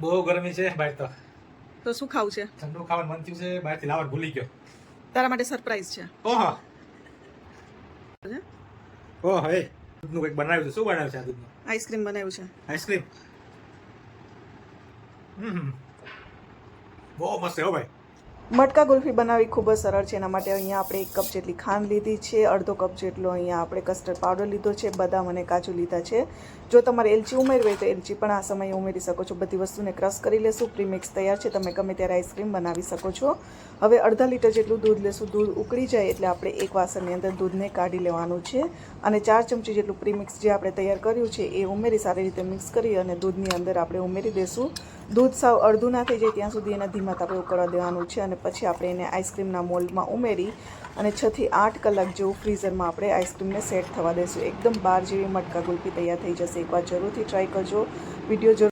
બહુ ગરમી છે બહાર તો. તો શું ખાવું છે? ઠંડુ ખાવાનું મન થયું છે બહારથી લાવવાનું ભૂલી ગયો. તારા માટે સરપ્રાઈઝ છે. ઓહો ઓહ હે દૂધનું કંઈક બનાવ્યું છે. શું બનાવ્યું છે આ દૂધનું? આઈસ્ક્રીમ બનાવ્યું છે. આઈસ્ક્રીમ. હમ બહુ મસ્ત હો ભાઈ. મટકા ગુલ્ફી બનાવવી ખૂબ જ સરળ છે. એના માટે અહીંયા આપણે એક કપ જેટલી ખાંડ લીધી છે, અડધો કપ જેટલો અહીંયા આપણે કસ્ટર્ડ પાવડર લીધો છે, બદામ અને કાજુ લીધા છે. જો તમારે એલચી ઉમેરવી હોય તો એલચી પણ આ સમયે ઉમેરી શકો છો. બધી વસ્તુને ક્રશ કરી લેશું પ્રીમિક્સ તૈયાર છે. તમે ગમે ત્યારે આઈસ્ક્રીમ બનાવી શકો છો. હવે અડધા લીટર જેટલું દૂધ લેશું. દૂધ ઉકળી જાય એટલે આપણે એક વાસણની અંદર દૂધને કાઢી લેવાનું છે અને ચાર ચમચી જેટલું પ્રીમિક્સ જે આપણે તૈયાર કર્યું છે, એ ઉમેરી સારી રીતે મિક્સ કરી અને દૂધની અંદર આપણે ઉમેરી દેશું. દૂધ સાવ અડધું ના થઈ જાય ત્યાં સુધી એને ધીમા તાપે ઉકળવા દેવાનું છે અને પછી આપણે એને આઈસ્ક્રીમના મોલ્ડમાં ઉમેરી અને છથી આઠ કલાક જેવું ફ્રીઝરમાં આપણે આઈસ્ક્રીમને સેટ થવા દઈશું એકદમ બાર જેવી મટકા ગુલ્ફી તૈયાર થઈ જશે. એકવાર જરૂરથી ટ્રાય કરજો. વીડિયો જરૂર